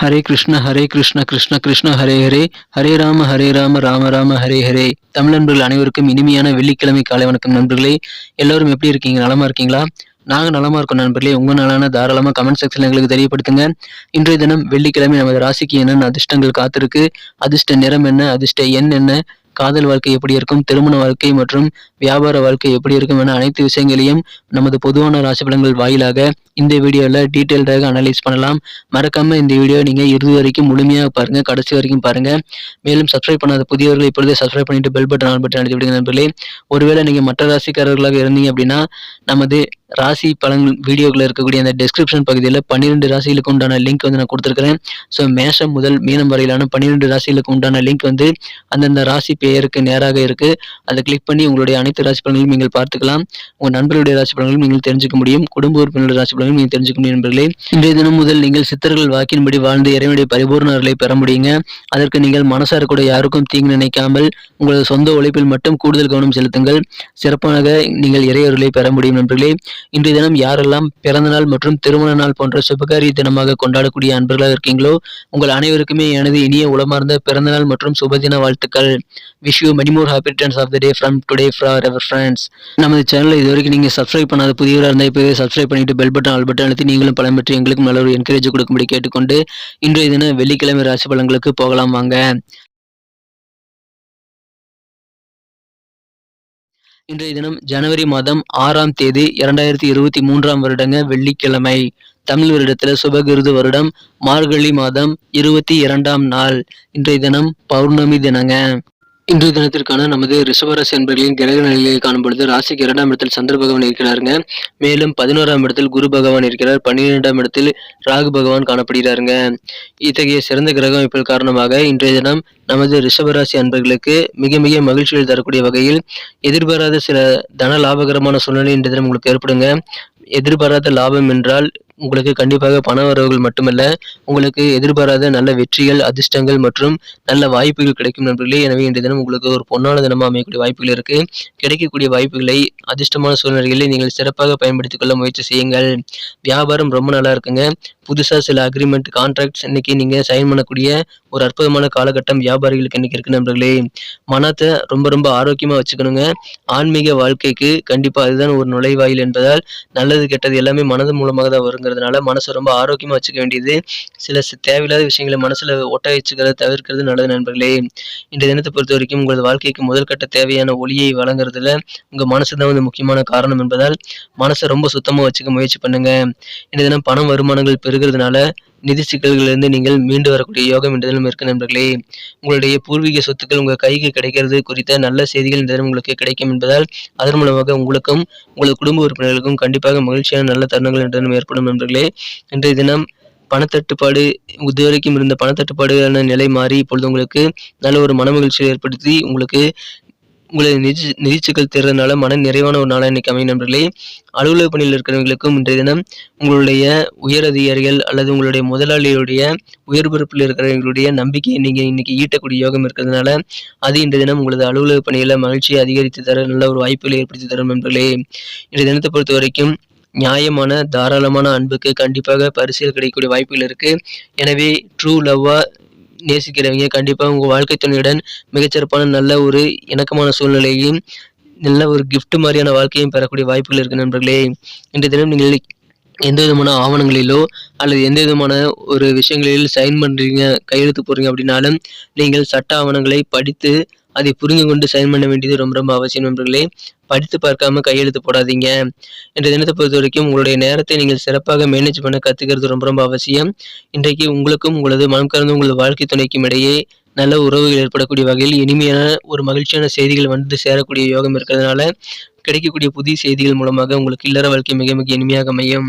ஹரே கிருஷ்ண ஹரே கிருஷ்ண கிருஷ்ண கிருஷ்ண ஹரே ஹரே. ஹரே ராம ஹரே ராம ராம ராம ஹரே ஹரே. தமிழ் நண்பர்கள் அனைவருக்கும் இனிமையான வெள்ளிக்கிழமை காலை வணக்கம் நண்பர்களே. எல்லோரும் எப்படி இருக்கீங்க? நலமா இருக்கீங்களா? நாங்கள் நலமா இருக்கோம் நண்பர்களே. உங்க நாளான தாராளமா கமெண்ட் செக்ஷன்ல எங்களுக்கு தெரியப்படுத்துங்க. இன்றைய தினம் வெள்ளிக்கிழமை நமது ராசிக்கு என்னென்ன அதிர்ஷ்டங்கள் காத்திருக்கு? அதிர்ஷ்ட நிறம் என்ன? அதிர்ஷ்ட எண் என்ன? காதல் வாழ்க்கை எப்படி இருக்கும் திருமண வாழ்க்கை மற்றும் வியாபார வாழ்க்கை எப்படி இருக்கும் என அனைத்து விஷயங்களையும் நமது பொதுவான ராசி பலன்கள் வாயிலாக இந்த வீடியோவில் டீட்டெயில்டாக அனலைஸ் பண்ணலாம். மறக்காமல் இந்த வீடியோ நீங்கள் இறுதி வரைக்கும் முழுமையாக பாருங்க கடைசி வரைக்கும் பாருங்கள் மேலும் சப்ஸ்கிரைப் பண்ணாத புதியவர்கள் இப்பொழுதே சப்ஸ்கிரைப் பண்ணிட்டு பெல் பட்டன் ஆன் பட்டன் அழுத்தி விடுங்க நண்பர்களே. ஒருவேளை நீங்கள் மற்ற ராசிக்காரர்களாக இருந்தீங்க அப்படின்னா நமது ராசி பலன்கள் வீடியோக்குள்ள இருக்கக்கூடிய அந்த டெஸ்கிரிப்ஷன் பகுதியில் பன்னிரெண்டு ராசிகளுக்கு உண்டான லிங்க் வந்து நான் கொடுத்துருக்கிறேன். ஸோ மேஷம் முதல் மீனம் வரையிலான பன்னிரெண்டு ராசிகளுக்கு உண்டான லிங்க் வந்து அந்தந்த ராசி பெயருக்கு நேராக இருக்கு. அதை கிளிக் பண்ணி உங்களுடைய அனைத்து ராசி பலன்களையும் நீங்கள் பார்த்துக்கலாம். உங்கள் நண்பர்களுடைய ராசி பலன்களும் நீங்கள் தெரிஞ்சுக்க முடியும். குடும்ப உறுப்பினருடைய ராசி பலன்களும் நீங்கள் தெரிஞ்சுக்க முடியும் நண்பர்களே. இன்றைய தினம் முதல் நீங்கள் சித்தர்கள் வாக்கின்படி வாழ்ந்து இறைவனுடைய பரிபூர்ண அருளை பெற முடியுங்க. அதற்கு நீங்கள் மனசார கூட யாருக்கும் தீங்கு நினைக்காமல் உங்களது சொந்த உழைப்பில் மட்டும் கூடுதல் கவனம் செலுத்துங்கள். சிறப்பாக நீங்கள் இறையருளை பெற முடியும் நண்பர்களே. இன்றைய தினம் யாரெல்லாம் பிறந்த நாள் மற்றும் திருமண நாள் போன்ற சுபகாரிய தினமாக கொண்டாடக்கூடிய அன்பர்களாக இருக்கீங்களோ உங்கள் அனைவருக்குமே எனது இனிய உளமார்ந்த பிறந்தநாள் மற்றும் சுபதின வாழ்த்துக்கள். Wish you many more happy returns of the day from today for ever friends நமது சேனலை இது வரைக்கும் நீங்கள் சப்ஸ்கிரைப் பண்ணாத புதியவராக இருந்தால் இப்போவே சப்ஸ்கிரைப் பண்ணிட்டு பெல் பட்டன் ஆல் பட்டன் அழுத்தி நீங்களும் பலம் பெற்று எங்களுக்கும் நல்ல ஒரு என்கரேஜ் கொடுக்கும்படி கேட்டுக்கொண்டு இன்றைய தினம் வெள்ளிக்கிழமை ராசி பலன்களுக்கு போகலாம் வாங்க. இன்றைய தினம் ஜனவரி மாதம் ஆறாம் தேதி இரண்டாயிரத்தி இருபத்தி மூன்றாம் வருடங்க வெள்ளிக்கிழமை. தமிழ் வருடத்துல சுபகிருது வருடம் மார்கழி மாதம் இருபத்தி இரண்டாம் நாள். இன்றைய தினம் பௌர்ணமி தினங்க. இன்றைய தினத்திற்கான நமது ரிஷபராசி என்பர்களின் கிரக நிலையை காணும் பொழுது ராசிக்கு இரண்டாம் இடத்தில் சந்திர பகவான் இருக்கிறாருங்க. மேலும் பதினோராம் இடத்தில் குரு பகவான் இருக்கிறார். பன்னிரெண்டாம் இடத்தில் ராகு பகவான் காணப்படுகிறாருங்க. இத்தகைய சிறந்த கிரக அமைப்புகள் காரணமாக இன்றைய தினம் நமது ரிஷபராசி அன்பர்களுக்கு மிக மிக மகிழ்ச்சிகள் தரக்கூடிய வகையில் எதிர்பாராத சில தன லாபகரமான சூழ்நிலை இன்றைய தினம் உங்களுக்கு ஏற்படுங்க. எதிர்பாராத லாபம் என்றால் உங்களுக்கு கண்டிப்பாக பண வரவுகள் மட்டுமல்ல உங்களுக்கு எதிர்பாராத நல்ல வெற்றிகள் அதிர்ஷ்டங்கள் மற்றும் நல்ல வாய்ப்புகள் கிடைக்கும் நண்பர்களே. எனவே இன்றைய தினம் உங்களுக்கு ஒரு பொன்னான தினமாக அமையக்கூடிய வாய்ப்புகள் இருக்கு. கிடைக்கக்கூடிய வாய்ப்புகளை அதிர்ஷ்டமான சூழ்நிலைகளை நீங்கள் சிறப்பாக பயன்படுத்திக் கொள்ள முயற்சி செய்யுங்கள். வியாபாரம் ரொம்ப நல்லா இருக்குங்க. புதுசாக சில அக்ரிமெண்ட் கான்ட்ராக்ட்ஸ் இன்னைக்கு நீங்கள் சைன் பண்ணக்கூடிய ஒரு அற்புதமான காலகட்டம் வியாபாரிகளுக்கு இன்னைக்கு இருக்கு நண்பர்களே. மனத்தை ரொம்ப ரொம்ப ஆரோக்கியமாக வச்சுக்கணுங்க. ஆன்மீக வாழ்க்கைக்கு கண்டிப்பாக அதுதான் ஒரு நுழைவாயில் என்பதால் நல்லது கெட்டது எல்லாமே மனது மூலமாக தான் வருங்கிறதுனால மனசை ரொம்ப ஆரோக்கியமாக வச்சுக்க வேண்டியது. சில தேவையில்லாத விஷயங்களை மனசில் ஒட்ட வச்சுக்கிறத தவிர்க்கிறது நல்லது நண்பர்களே. இந்த தினத்தை பொறுத்த வரைக்கும் உங்களது வாழ்க்கைக்கு முதல் கட்ட தேவையான ஒளியை வழங்குறதுல உங்கள் மனசு தான் வந்து முக்கியமான காரணம் என்பதால் மனசை ரொம்ப சுத்தமாக வச்சுக்க முயற்சி பண்ணுங்க. இந்த தினம் பணம் வருமானங்கள் பெறுகிறதுனால நிதி சிக்கல்களிலிருந்து நீங்கள் மீண்டு வரக்கூடிய யோகம் இந்த தினம் இருக்கு நண்பர்களே. உங்களுடைய பூர்வீக சொத்துக்கள் உங்கள் கைக்கு கிடைக்கிறது குறித்த நல்ல செய்திகள் இந்த தினம் உங்களுக்கு கிடைக்கும் என்பதால் அதன் மூலமாக உங்களுக்கும் உங்களது குடும்ப உறுப்பினர்களுக்கும் கண்டிப்பாக மகிழ்ச்சியான நல்ல தருணங்கள் இந்த தினம் ஏற்படும் நண்பர்களே இன்றைய தினம் பணத்தட்டுப்பாடு இதுவரைக்கும் இருந்த பணத்தட்டுப்பாடுகளான நிலை மாறி இப்பொழுது உங்களுக்கு நல்ல ஒரு மன மகிழ்ச்சியை ஏற்படுத்தி உங்களுக்கு உங்களது நிதி நிதிச்சுக்கள் தேர்றதுனால மன நிறைவான ஒரு நாளாக இன்னைக்கு அமையும் நண்பர்களே. அலுவலக பணியில் இருக்கிறவங்களுக்கும் இன்றைய தினம் உங்களுடைய உயர் அதிகாரிகள் அல்லது உங்களுடைய முதலாளியுடைய உயர் பொறுப்பில் இருக்கிறவங்களுடைய நம்பிக்கையை நீங்கள் இன்னைக்கு ஈட்டக்கூடிய யோகம் இருக்கிறதுனால அது இன்றைய தினம் உங்களது அலுவலக பணியில் மகிழ்ச்சியை அதிகரித்து தர நல்ல ஒரு வாய்ப்புகளை ஏற்படுத்தி தரும் நண்பர்களே. இன்றைய தினத்தை பொறுத்த வரைக்கும் நியாயமான தாராளமான அன்புக்கு கண்டிப்பாக பரிசில் கிடைக்கக்கூடிய வாய்ப்புகள் இருக்குது எனவே ட்ரூ லவ்வாக நேசிக்கிறவங்க கண்டிப்பாக உங்கள் வாழ்க்கை துணையுடன் மிகச்சிறப்பான நல்ல ஒரு இணக்கமான சூழ்நிலையையும் நல்ல ஒரு கிஃப்ட் மாதிரியான வாழ்க்கையும் பெறக்கூடிய வாய்ப்புகள் இருக்குது நண்பர்களே. இன்றைய தினம் நீங்கள் எந்த விதமான ஆவணங்களிலோ அல்லது எந்த விதமான ஒரு விஷயங்களில் சைன் பண்ணுறீங்க கையெழுத்து போடுறீங்க அப்படின்னாலும் நீங்கள் சட்ட ஆவணங்களை படித்து அதை புரிந்து கொண்டு சைன் பண்ண வேண்டியது ரொம்ப ரொம்ப அவசியம் நண்பர்களே. படித்து பார்க்காம கையெழுத்து போடாதீங்க. இன்றைய தினத்தை பொறுத்த வரைக்கும் உங்களுடைய நேரத்தை நீங்கள் சிறப்பாக மேனேஜ் பண்ண கற்றுக்கிறது ரொம்ப ரொம்ப அவசியம். இன்றைக்கு உங்களுக்கும் உங்களது மனம் கலந்து உங்களது வாழ்க்கை துணைக்கும் இடையே நல்ல உறவுகள் ஏற்படக்கூடிய வகையில் இனிமையான ஒரு மகிழ்ச்சியான செய்திகள் வந்து சேரக்கூடிய யோகம் இருக்கிறதுனால கிடைக்கக்கூடிய புதிய செய்திகள் மூலமாக உங்களுக்கு இல்லற வாழ்க்கை மிக மிக இனிமையாக அமையும்.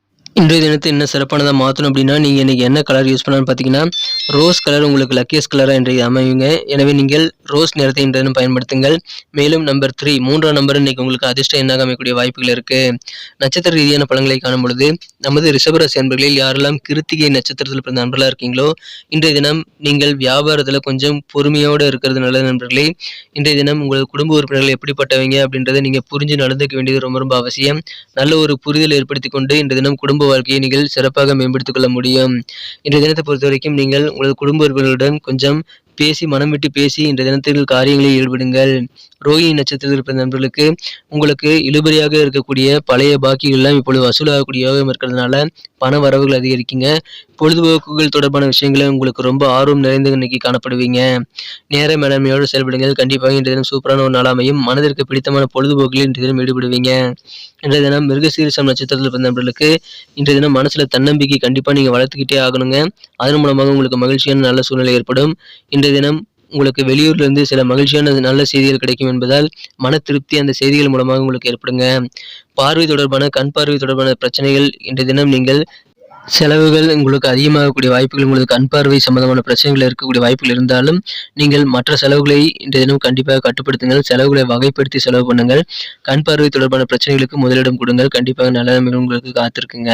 இன்றைய தினத்தை என்ன சிறப்பானதாக மாற்றணும் அப்படின்னா நீங்கள் இன்றைக்கி என்ன கலர் யூஸ் பண்ணலாம்னு பார்த்தீங்கன்னா ரோஸ் கலர் உங்களுக்கு லக்கியஸ் கலராக இன்றைக்கு அமையுங்க. எனவே நீங்கள் ரோஸ் நிறத்தை இன்றைய தினம் பயன்படுத்துங்கள். மேலும் நம்பர் த்ரீ மூன்றாம் நம்பர் இன்னைக்கு உங்களுக்கு அதிர்ஷ்டம் எண்ணாக அமையக்கூடிய வாய்ப்புகள் இருக்குது நட்சத்திர ரீதியான பழங்களை காணும் பொழுது நமது ரிஷபராசி அன்பர்களில் யாரெல்லாம் கிருத்திகை நட்சத்திரத்தில் பிறந்த நண்பர்களாக இருக்கீங்களோ இன்றைய தினம் நீங்கள் வியாபாரத்தில் கொஞ்சம் பொறுமையோடு இருக்கிறது நல்ல நண்பர்களே. இன்றைய தினம் உங்களது குடும்ப உறுப்பினர்கள் எப்படிப்பட்டவங்க அப்படின்றத நீங்கள் புரிஞ்சு நடந்துக்க வேண்டியது ரொம்ப ரொம்ப அவசியம். நல்ல ஒரு புரிதல் ஏற்படுத்தி கொண்டு இன்றைய தினம் குடும்ப வாழ்க்கையை நீங்கள் சிறப்பாக மேம்படுத்திக் கொள்ள முடியும். இன்றைய தினத்தை பொறுத்த வரைக்கும் நீங்கள் உங்களது குடும்ப உறுப்பினர்களுடன் கொஞ்சம் பேசி மனம் விட்டு பேசி இன்றைய தினத்தில் காரியங்களில் ஈடுபடுங்கள். ரோஹிணி நட்சத்திரத்தில் இருப்ப நண்பர்களுக்கு உங்களுக்கு இழுபறியாக இருக்கக்கூடிய பழைய பாக்கிகள் எல்லாம் இப்பொழுது வசூலாகக்கூடிய யோகம் இருக்கிறதுனால பண வரவுகள் அதிகரிக்குங்க. பொழுதுபோக்குகள் தொடர்பான விஷயங்களை உங்களுக்கு ரொம்ப ஆர்வம் நிறைந்து இன்னைக்கு காணப்படுவீங்க. நேர மேலாண்மையோடு செயல்படுங்கள். கண்டிப்பாக இன்றைய தினம் சூப்பரான ஒரு நாளாமையும் மனதிற்கு பிடித்தமான பொழுதுபோக்குகளில் இன்றைய தினம் ஈடுபடுவீங்க. இன்றைய தினம் மிருகசீரிசம் நட்சத்திரத்தில் பிறந்த நண்பர்களுக்கு இன்றைய தினம் மனசுல தன்னம்பிக்கை கண்டிப்பாக நீங்கள் வளர்த்துக்கிட்டே ஆகணுங்க. அதன் மூலமாக உங்களுக்கு மகிழ்ச்சியான நல்ல சூழ்நிலை ஏற்படும். இன்றைய தினம் உங்களுக்கு வெளியூர்லேருந்து சில மகிழ்ச்சியான நல்ல செய்திகள் கிடைக்கும் என்பதால் மன திருப்தி அந்த செய்திகள் மூலமாக உங்களுக்கு ஏற்படுங்க. பார்வை தொடர்பான கண் பார்வை தொடர்பான பிரச்சனைகள் இன்றைய தினம் நீங்கள் செலவுகள் உங்களுக்கு அதிகமாகக்கூடிய வாய்ப்புகள் உங்களுக்கு கண் பார்வை சம்பந்தமான பிரச்சனைகள் இருக்கக்கூடிய வாய்ப்புகள் இருந்தாலும் நீங்கள் மற்ற செலவுகளை இன்றைய தினம் கண்டிப்பாக கட்டுப்படுத்துங்கள். செலவுகளை வகைப்படுத்தி செலவு பண்ணுங்கள். கண் பார்வை தொடர்பான பிரச்சனைகளுக்கு முதலிடம் கொடுங்கள். கண்டிப்பாக நல்ல நன்மைகள் உங்களுக்கு காத்திருக்குங்க.